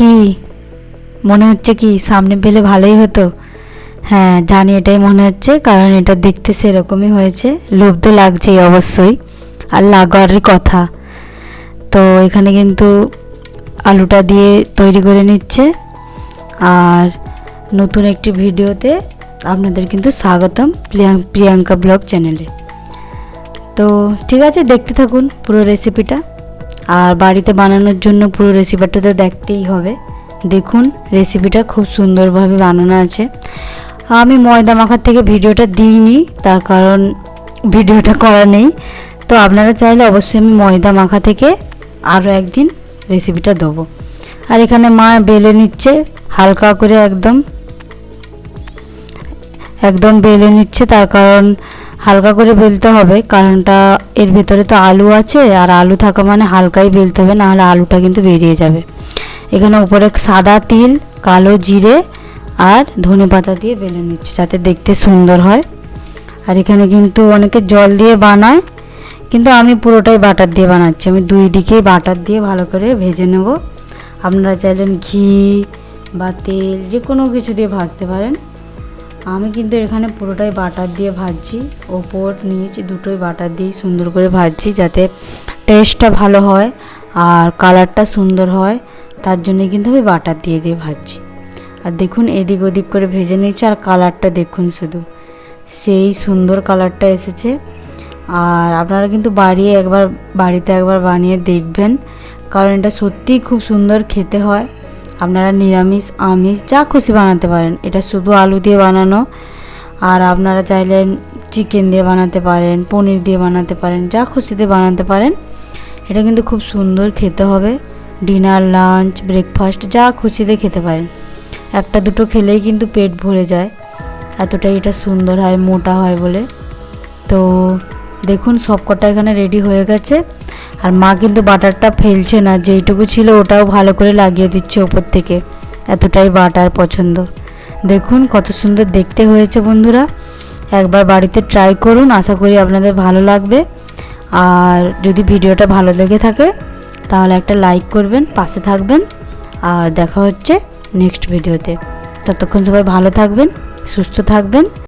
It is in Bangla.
কি? মনে হচ্ছে কি সামনে পেলে ভালোই হতো। হ্যাঁ জানি এটাই মনে হচ্ছে, কারণ এটা দেখতে সেরকমই হয়েছে। লোভ তো লাগছেই অবশ্যই, আর লাগারই কথা। তো এখানে কিন্তু আলুটা দিয়ে তৈরি করে নিচ্ছে। আর নতুন একটি ভিডিওতে আপনাদের কিন্তু স্বাগতম প্রিয়াঙ্কা ব্লগ চ্যানেলে। তো ঠিক আছে, দেখতে থাকুন পুরো রেসিপিটা আর বাড়িতে বানানোর জন্য পুরো রেসিপিটা তো দেখতেই হবে। দেখুন রেসিপিটা খুব সুন্দরভাবে বানানো আছে। আমি ময়দা মাখার থেকে ভিডিওটা দিইনি, তার কারণ ভিডিওটা করা নেই। তো আপনারা চাইলে অবশ্যই আমি ময়দা মাখা থেকে আরও একদিন রেসিপিটা দেবো। আর এখানে মা বেলে নিচ্ছে, হালকা করে একদম একদম বেলে নিচ্ছে, তার কারণ হালকা করে বেলতে হবে, কারণটা এর ভিতরে তো আলু আছে, আর আলু থাকা মানে হালকাই বেলতে হবে, নাহলে আলুটা কিন্তু বেরিয়ে যাবে। এখানে উপরে সাদা তিল, কালো জিরে, আর ধনে পাতা দিয়ে বেলে নিচ্ছে, যাতে দেখতে সুন্দর হয়। আর এখানে কিন্তু অনেকে জল দিয়ে বানায়, কিন্তু আমি পুরোটাই বাটার দিয়ে বানাচ্ছি। আমি দুই দিকেই বাটার দিয়ে ভালো করে ভেজে নেব। আপনারা চাইলেন ঘি বা তেল যে কোনো কিছু দিয়ে ভাজতে পারেন। আমি কিন্তু এখানে পুরোটাই বাটার দিয়ে ভাজছি। ওপর, নিচ দুটোই বাটার দিয়েই সুন্দর করে ভাজছি যাতে টেস্টটা ভালো হয় আর কালারটা সুন্দর হয়। তার জন্যই কিন্তু আমি বাটার দিয়ে দিয়ে ভাজছি। আর দেখুন, এদিক ওদিক করে ভেজে নিয়েছি আর কালারটা দেখুন শুধু। সেই সুন্দর কালারটা এসেছে। আর আপনারা কিন্তু বাড়িয়ে একবার, বাড়িতে একবার বানিয়ে দেখবেন। কারণ এটা সত্যিই খুব সুন্দর খেতে হয়। আপনারা নিরামিষ, আমিষ, যা খুশি বানাতে পারেন। এটা শুধু আলু দিয়ে বানানো। আর আপনারা চাইলেন চিকেন দিয়ে বানাতে পারেন, পনির দিয়ে বানাতে পারেন, যা খুশি দিয়ে বানাতে পারেন। এটা কিন্তু খুব সুন্দর খেতে হবে। ডিনার, লাঞ্চ, ব্রেকফাস্ট, যা খুশিতে খেতে পারেন। একটা দুটো খেলেই কিন্তু পেট ভরে যায়। এতটাই এটা সুন্দর হয়, মোটা হয় বলে। তো দেখুন, সবকটা এখানে রেডি হয়ে গেছে। আর মা কিন্তু বাটারটা ফেলছে না, যেইটুকু ছিল ওটাও ভালো করে লাগিয়ে দিচ্ছে ওপর থেকে। এতটাই বাটার পছন্দ। দেখুন কত সুন্দর দেখতে হয়েছে বন্ধুরা। একবার বাড়িতে ট্রাই করুন, আশা করি আপনাদের ভালো লাগবে। আর যদি ভিডিওটা ভালো লেগে থাকে, তাহলে একটা লাইক করবেন, পাশে থাকবেন। আর দেখা হচ্ছে নেক্সট ভিডিওতে ততক্ষণ সবাই ভালো থাকবেন, সুস্থ থাকবেন।